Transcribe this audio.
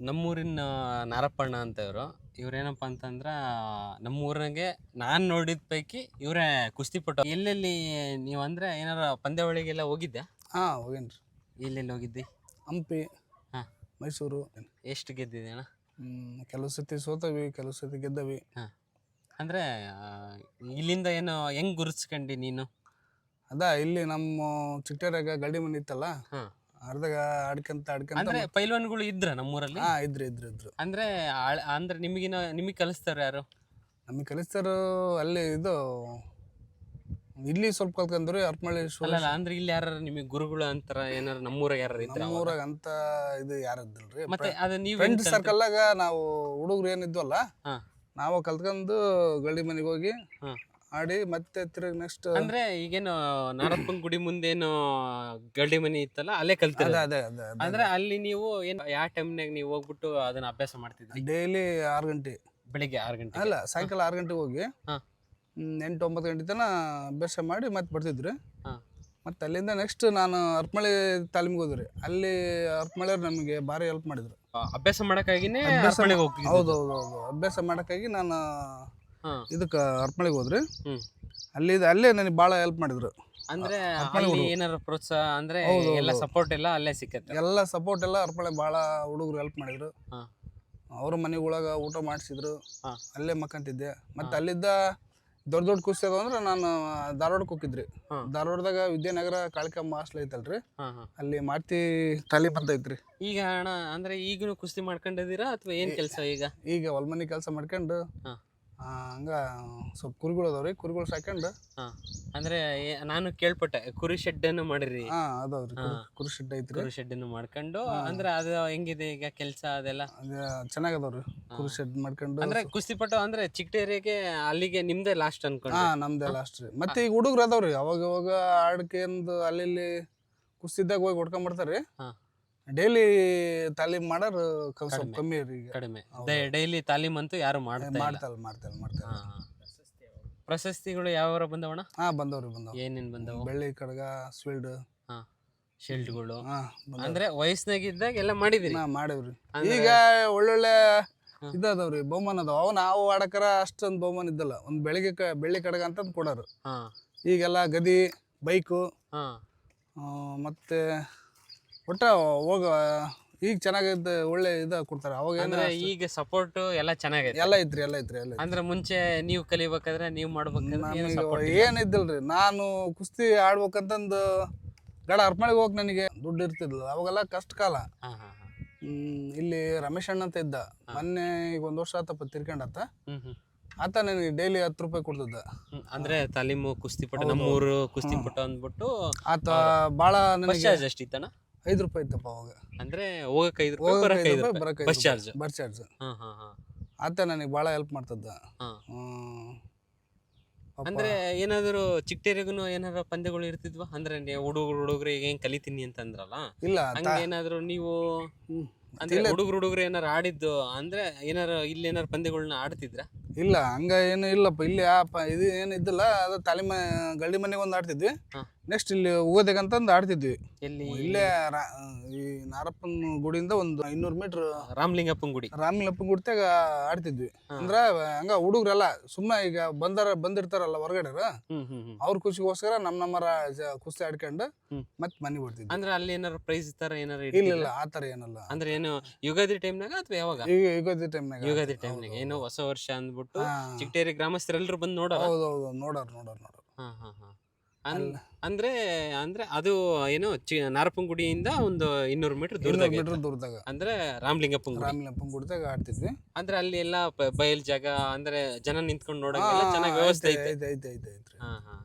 ನಮ್ಮೂರಿನ ನಾರಪ್ಪಣ್ಣ ಅಂತ ಇವರು ಇವ್ರೇನಪ್ಪ ಅಂತಂದ್ರೆ ನಮ್ಮೂರಿಗೆ ನಾನು ನೋಡಿದ ಪೈಕಿ ಇವರೇ ಕುಸ್ತಿಪಟು ಎಲ್ಲೆಲ್ಲಿ ನೀವು ಅಂದ್ರೆ ಏನಾರ ಪಂದ್ಯಾವಳಿಗೆಲ್ಲ ಹೋಗಿದ್ದೆ ಹಾ ಹೋಗೇನ್ರಿ. ಎಲ್ಲೆಲ್ಲಿ ಹೋಗಿದ್ದಿ? ಹಂಪಿ ಹಾಂ. ಮೈಸೂರು. ಎಷ್ಟು ಗೆದ್ದಿದೆ ಅಣ್ಣ? ಕೆಲವು ಸತಿ ಸೋತವಿ ಕೆಲವು ಸತಿ ಗೆದ್ದವಿ. ಅಂದ್ರೆ ಅಂದರೆ ಇಲ್ಲಿಂದ ಏನು ಹೆಂಗ್ ಗುರುತಿಸ್ಕೊಂಡಿ ನೀನು? ಅದ ಇಲ್ಲಿ ನಮ್ಮ ಚಿಟ್ಟೆರಾಗ ಗಡಿ ಮನೆ ಇತ್ತಲ್ಲ? ಹಾ. ಅರ್ಧಗ ಆಡ್ಕಂತ ಆಡ್ಕಂತ ಅಂದ್ರೆ ಪೈಲ್ವಾನ್ಗಳು ಇದ್ರ ನಮ್ಮೂರಲ್ಲಿ? ಹಾ ಇದ್ರು ಇದ್ರು ಇದ್ರು. ಅಂದ್ರೆ ಆಳ್- ಅಂದ್ರೆ ನಿಮಗಿನ ನಿಮಗೆ ಕಲಿಸ್ತಾರೆ ಯಾರು? ನಮಗೆ ಕಲಿಸ್ತಾರು ಅಲ್ಲಿ ಇದು ಇಲ್ಲಿ ಸ್ವಲ್ಪ ಕಲ್ತ್ಕೊಂಡ್ರಿ ಅರ್ಪಮಳ್ಳಿ ಅಲ್ಲ ಅಂದ್ರೆ ಇಲ್ಲಿ ಯಾರು ನಿಮಗೆ ಗುರುಗಳು ಅಂತಾರ ಏನಾರ ನಮ್ಮೂರಾಗ ಯಾರು ಇದ್ರ ನಮ್ಮೂರಾಗ ಅಂತ ಇದು ಯಾರು ಇದ್ದಿಲ್ರಿ ಮತ್ತೆ ಅದು ನೀವು ಫ್ರೆಂಡ್ ಸರ್ಕಲ್ಲಾಗ ನಾವು ಹುಡುಗರು ಏನಿದ್ವಲ್ಲ ಹಾ. ನಾವು ಕಲ್ತ್ಕೊಂಡು ಗಳ್ಳಿ ಮನೆಗೆ ಹೋಗಿ ಹಾ. ಆಡಿ ಮತ್ತೆ ತಿರುಗಿ ನೆಕ್ಸ್ಟ್ ಅಂದ್ರೆ ಈಗೇನು ನಾರಪ್ಪನ ಗುಡಿ ಮುಂದೇನು ಗಡ್ಡಿ ಮನಿ ಇತ್ತಲ್ಲ ಅಲ್ಲೇ ಕಲ್ತಿರ ಅದೇ ಅದೇ ಅದೇ ಅದೇ. ಅಂದ್ರೆ ಅಲ್ಲಿ ನೀವು ಏನ್ ಯಾವ ಟೈಮ್ನಾಗ ನೀವು ಹೋಗ್ಬಿಟ್ಟು ಅದನ್ನ ಅಭ್ಯಾಸ ಮಾಡ್ತಿದ್ರಿ? ಡೈಲಿ ಆರು ಗಂಟೆ. ಬೆಳಿಗ್ಗೆ ಆರು ಗಂಟೆ ಅಲ್ಲ ಸಾಯಂಕಾಲ ಆರು ಗಂಟೆಗೆ ಹೋಗಿ ಹಾ. ಹ್ಮ್, ಎಂಟು ಒಂಬತ್ತು ಗಂಟೆ ತನ ಅಭ್ಯಾಸ ಮಾಡಿ ಮತ್ತೆ ಬರ್ತಿದ್ರಿ. ಹಾ. ಮತ್ತೆ ಅಲ್ಲಿಂದ ನೆಕ್ಸ್ಟ್ ನಾನು ಅರ್ಪಮಳೆ ತಾಲೀಮಿಗೆ ಹೋದ್ರಿ. ಅಲ್ಲಿ ಅರ್ಪಮಳಿಯವ್ರು ನಮಗೆ ಭಾರಿ ಹೆಲ್ಪ್ ಮಾಡಿದ್ರು. ಅಭ್ಯಾಸ ಮಾಡಕ್ಕಾಗಿನೇ ಅಭ್ಯಾಸ ಅರ್ಪಣೆಗೆ ಹೋಗ್ತಿದ್ರಿ ಹೌದು ಹೌದು ಹೌದು ಅಭ್ಯಾಸ ಮಾಡೋಕ್ಕಾಗಿ ನಾನು. ಇದಕ್ಕೆ ಅರ್ಪಳಿಗೆ ಹೋದ್ರಿ. ಅಲ್ಲಿ ಅಲ್ಲೇ ನನಗೆ ಭಾಳ ಹೆಲ್ಪ್ ಮಾಡಿದ್ರು. ಅಂದ್ರೆ ಅಲ್ಲಿ. ಏನಾರ ಪ್ರೋತ್ಸಾಹ ಅಂದ್ರೆ ಎಲ್ಲ ಸಪೋರ್ಟ್ ಎಲ್ಲ ಅಲ್ಲೇ ಸಿಕ್ಕತ್ತೆ. ಎಲ್ಲ ಸಪೋರ್ಟ್ ಎಲ್ಲ ಅರ್ಪಳೆ ಭಾಳ ಹುಡುಗರು ಹೆಲ್ಪ್ ಮಾಡಿದ್ರು. ಅವ್ರ ಮನೆ ಒಳಗ ಊಟ ಮಾಡಿಸಿದ್ರು. ಅಲ್ಲೇ ಮಕ್ಕಂತಿದ್ದೆ. ಮತ್ತೆ ಅಲ್ಲಿದ್ದ ದೊಡ್ಡ ದೊಡ್ಡ ಕುಸ್ತಿ ಅದಾವ ಅಂದ್ರೆ ನಾನು ಧಾರವಾಡಕ್ಕೆ ಹೋಗಿದ್ರಿ. ಧಾರವಾಡದಾಗ ವಿದ್ಯಾನಗರ ಕಾಳಿಕಮ್ಮ ಹಾಸ್ಟೆಲ್ ಐತಲ್ರಿ. ಅಲ್ಲಿ ಮಾಡ್ತಿ ತಾಲಿ ಬಂದೈತ್ರಿ ಐತ್ರಿ. ಈಗ ಅಣ್ಣ ಅಂದ್ರೆ ಈಗನು ಕುಸ್ತಿ ಮಾಡ್ಕೊಂಡಿದ್ದೀರಾ ಅಥವಾ ಏನ್ ಕೆಲಸ ಈಗ? ಈಗ ಒಲ್ಮನಿ ಕೆಲಸ ಮಾಡ್ಕೊಂಡು ಹಂಗ ಸ್ವಲ್ಪ ಕುರಿಗಳು ಅದಾವ್ರಿ ಕುರಿಗಳು ಸಾಕೊಂಡು ಅಂದ್ರೆ ಏ- ನಾನು ಕೇಳ್ಪಟ್ಟೆ ಕುರಿ ಶೆಡ್ ಅನ್ನು ಮಾಡಿರಿ ಹಾ ಅದಾವ್ರಿ ಕುರಿ- ಹಾ. ಕುರಿ ಶೆಡ್ ಐತ್ರಿ ಕುರಿ ಶೆಡ್ ಅನ್ನು ಮಾಡ್ಕೊಂಡು ಹಾ. ಅಂದ್ರೆ ಅದು ಹೆಂಗಿದೆ ಈಗ ಕೆಲಸ ಅದೆಲ್ಲ ಅದ ಚೆನ್ನಾಗದಾವ್ರಿ ಕುರಿ ಶೆಡ್ ಮಾಡ್ಕೊಂಡು ಅಂದ್ರೆ ಕುಸ್ತಿ ಪಟ್ಟ ಅಂದ್ರೆ ಚಿಕ್ಕಟೇರಿಗೆ ಅಲ್ಲಿಗೆ ನಿಮ್ದೇ ಲಾಸ್ಟ್ ಹಾ ಅನ್ಕೊಂಡ್ರೆ ನಮ್ದೇ ಲಾಸ್ಟ್ ರೀ ಮತ್ತೆ ಈಗ ಹುಡುಗ್ರು ಅದಾವ್ರಿ ಅವಾಗ ಅವಾಗ ಆಡ್ಕೆಂದು ಅಲ್ಲಿ ಇಲ್ಲಿ ಕುಸ್ತಿದ್ದಾಗ ಹೋಗಿ ಹೊಡ್ಕೊಂಬರ್ತಾರ್ರಿ ಹಾ. ಡೈಲಿ ತಾಲೀಮ್ ಮಾಡೋರು ಸ್ವಲ್ಪ ಕಡಿಮೆ. ಕಮ್ಮಿ ರೀ ಈಗ. ಕಡಿಮೆ. ಹೌದು. ಡೈಲಿ ತಾಲೀಮ್ ಅಂತೂ ಯಾರು ಮಾಡ್ತಾ ಇಲ್ಲ. ಮಾಡ್ತಾರ ಮಾಡ್ತಾರೆ ಮಾಡ್ತಾರ ಹಾ, ಹಾ. ಪ್ರಶಸ್ತಿಗಳು ಯಾವ ಬಂದವಣ ಹಾ ಬಂದವ್ರಿ ಬಂದವ್ ಏನೇನ್ ಬಂದವು? ಬೆಳ್ಳಿ ಕಡಗ ಸ್ವೀಲ್ಡ್ ಶೀಲ್ಡ್ಗಳು ಹಾ ಅಂದ್ರೆ ವಯಸ್ಸಿನಾಗಿದ್ದಾಗ ಎಲ್ಲ ಮಾಡಿದಿರಿ? ಮಾಡೇವ್ರಿ. ಈಗ ಒಳ್ಳೊಳ್ಳೆ ಹಾ. ಇದಾದವ್ರಿ ಬಹುಮಾನ ಅದಾವ. ಅವು ನಾವು ಆಡಕರ ಅಷ್ಟೊಂದು ಬಹುಮಾನ ಇದ್ದಲ್ಲ. ಒಂದ್ ಬೆಳಿಗ್ಗೆ ಕ- ಬೆಳ್ಳಿ ಕಡಗ ಅಂತ ಕೊಡೋರು. ಹಾ. ಈಗೆಲ್ಲ ಗದಿ ಬೈಕು ಹಾ. ಮತ್ತೆ ಒಟ್ಟ ಹೋಗ ಈಗ ಚೆನ್ನಾಗಿದ್ದ ಒಳ್ಳೆ ಇದ ಕೊಡ್ತಾರೆ. ಅವಾಗ ಅಂದ್ರೆ ಈಗ ಸಪೋರ್ಟ್ ಎಲ್ಲ ಚೆನ್ನಾಗಿದೆ ಎಲ್ಲ ಐತ್ರಿ ಎಲ್ಲ ಐತ್ರಿ ಎಲ್ಲ ಐತ್ರಿ. ಅಂದ್ರೆ ಮುಂಚೆ ನೀವು ಕಲಿಬೇಕಾದ್ರೆ ನೀವು ಮಾಡ್ಬೇಕಾದ್ರೆ ಏನು ನಮಗೆ ಸಪೋರ್ಟ್ ಏನ್ ಇದ್ದಿಲ್ರಿ. ನಾನು ಕುಸ್ತಿ ಆಡ್ಬೇಕಂತಂದು ಗಡ ಅರ್ಪಣೆಗೆ ಹೋಗಿ ನನಗೆ ದುಡ್ಡು ಇರ್ತಿದ್ಲ. ಅವಾಗೆಲ್ಲ ಕಷ್ಟ ಕಾಲ. ಹಾ ಹಾ ಹಾ. ಹ್ಮ್, ಇಲ್ಲಿ ರಮೇಶ್ ಅಣ್ಣ ಅಂತ ಇದ್ದ. ಮೊನ್ನೆ ಈಗ ಒಂದ್ ವರ್ಷ ಆತಪ್ಪ ತಿರ್ಕೊಂಡಾತ ಹ್ಮ್ ಹ್ಮ್. ಆತ ನನಗೆ ಡೈಲಿ ಹತ್ತು ರೂಪಾಯಿ ಕೊಡ್ತಿದ್ದ. ಹ್ಮ್. ಅಂದ್ರೆ ತಾಲೀಮು ಕುಸ್ತಿ ಪಟ್ಟ ನಮ್ಮೂರು ಕುಸ್ತಿ ಪಟ ಅಂದ್ಬಿಟ್ಟು ಆತ ಭಾಳ ನನಗೆ ಐದು ರೂಪಾಯಿ ಇತ್ತಪ್ಪ ಅವಾಗ ಅಂದ್ರೆ ಹೋಗಕ್ಕೆ ಐದು ರೂಪಾಯಿ ಹೋಗಕ್ಕೆ ಐದು ಬಸ್ ಚಾರ್ಜ್ ಬಸ್ ಚಾರ್ಜ್ ಹಾ ಹಾ ಹಾ ಆತ ನನಗೆ ಭಾಳ ಹೆಲ್ಪ್ ಮಾಡ್ತದ ಹಾ. ಹ್ಮ್. ಪಾಪ. ಅಂದ್ರೆ ಏನಾದ್ರು ಚಿಕ್ಕಟೇರಿಗೂ ಏನಾರ ಪಂದ್ಯಗಳು ಇರ್ತಿದ್ವಾ ಅಂದ್ರೆ ಹುಡುಗರು ಹುಡುಗರು ಏನ್ ಕಲಿತೀನಿ ಅಂತ ಅಂದ್ರಲ್ಲ ಇಲ್ಲ ಹಂಗ ಏನಾದ್ರು ನೀವು ಹ್ಮ್. ಅಂದ್ರೆ. ಹುಡುಗರು ಹುಡುಗರು ಏನಾರು ಆಡಿದ್ದು ಅಂದ್ರೆ ಏನಾರ ಇಲ್ಲಿ ಏನಾರು ಪಂದ್ಯಗಳನ್ನ ಆಡ್ತಿದ್ರ ಇಲ್ಲ ಹಂಗ ಏನು ಇಲ್ಲಪ್ಪ ಇಲ್ಲಿ ಆ ಪ ಇದು ಏನು ಇದ್ದಿಲ್ಲ ಅದು ತಾಲೀಮ ಗಳ್ಳಿ ಮನೆಗೆ ಒಂದು ಆಡ್ತಿದ್ವಿ ಹಾ. ನೆಕ್ಸ್ಟ್ ಇಲ್ಲಿ ಹೋಗೋದಕ್ಕಂತಂದು ಆಡ್ತಿದ್ವಿ. ಎಲ್ಲಿ? ಇಲ್ಲೇ ರಾ- ಈ ನಾರಪ್ಪನ ಗುಡಿಯಿಂದ ಒಂದು ಐನೂರು ಮೀಟ್ರ್ ರಾಮಲಿಂಗಪ್ಪನ ಗುಡಿ. ರಾಮಲಿಂಗಪ್ಪನ ಗುಡಿತಾಗ ಆಡ್ತಿದ್ವಿ. ಅಂದ್ರ ಹಂಗ ಹುಡುಗ್ರೆಲ್ಲ ಸುಮ್ಮನೆ ಈಗ ಬಂದಾರ ಬಂದಿರ್ತಾರಲ್ಲ ಹೊರಗಡೆ ಹ್ಮ್ ಹ್ಮ್ ಹ್ಮ್. ಅವ್ರ ಖುಷಿಗೋಸ್ಕರ ನಮ್ ನಮ್ಮರ ಜ- ಕುಸ್ತಿ ಆಡ್ಕೊಂಡು ಹ್ಮ್. ಮತ್ತೆ ಮನೆಗೆ ಬರ್ತಿದ್ವಿ ಅಂದ್ರೆ ಅಲ್ಲಿ ಏನಾರ ಪ್ರೈಸ್ ತರ ಏನಾರ ಇಲ್ಲ? ಇಲ್ಲ ಆ ಥರ ಏನಲ್ಲ. ಅಂದ್ರೆ ಏನು ಯುಗಾದಿ ಟೈಮ್ನಾಗ ಅಥವಾ ಯಾವಾಗ? ಈಗ ಯುಗಾದಿ ಟೈಮ್ನಾಗ ಯುಗಾದಿ ಟೈಮ್ನಾಗ ಏನೋ ಹೊಸ ವರ್ಷ ಅಂದ್ಬಿಟ್ಟು ಚಿಕ್ಕೇರಿ ಗ್ರಾಮಸ್ಥರೆಲ್ಲರೂ ಬಂದು ನೋಡೋ ಹೌದು ಹೌದು ನೋಡೋರ್ ನೋಡೋರ್ ನೋಡೋರ್. ಹಾ ಹಾ ಹಾ. ಅಂದ್ರೆ ಅಂದ್ರೆ ಅದು ಏನು ಚಿ ನಾರಪ್ಪನ ಗುಡಿಯಿಂದ ಒಂದು ಇನ್ನೂರು ಮೀಟರ್ ದೂರದಾಗ ಮೀಟರ್ ದೂರದಾಗ. ಅಂದ್ರೆ ರಾಮಲಿಂಗಪ್ಪನ ಗುಡಿ ರಾಮಲಪ್ಪನ ಆಡ್ತಿದ್ವಿ. ಅಂದ್ರೆ ಅಲ್ಲಿ ಎಲ್ಲ ಬಯಲ್ ಜಾಗ ಅಂದ್ರೆ ಜನ ನಿಂತ್ಕೊಂಡು ನೋಡೋಕೆ ಚೆನ್ನಾಗಿ ವ್ಯವಸ್ಥೆ ಐತೆ. ಐತೆ ಐತೆ ಐತೆ ಐತೆ ಹಾ ಹಾ.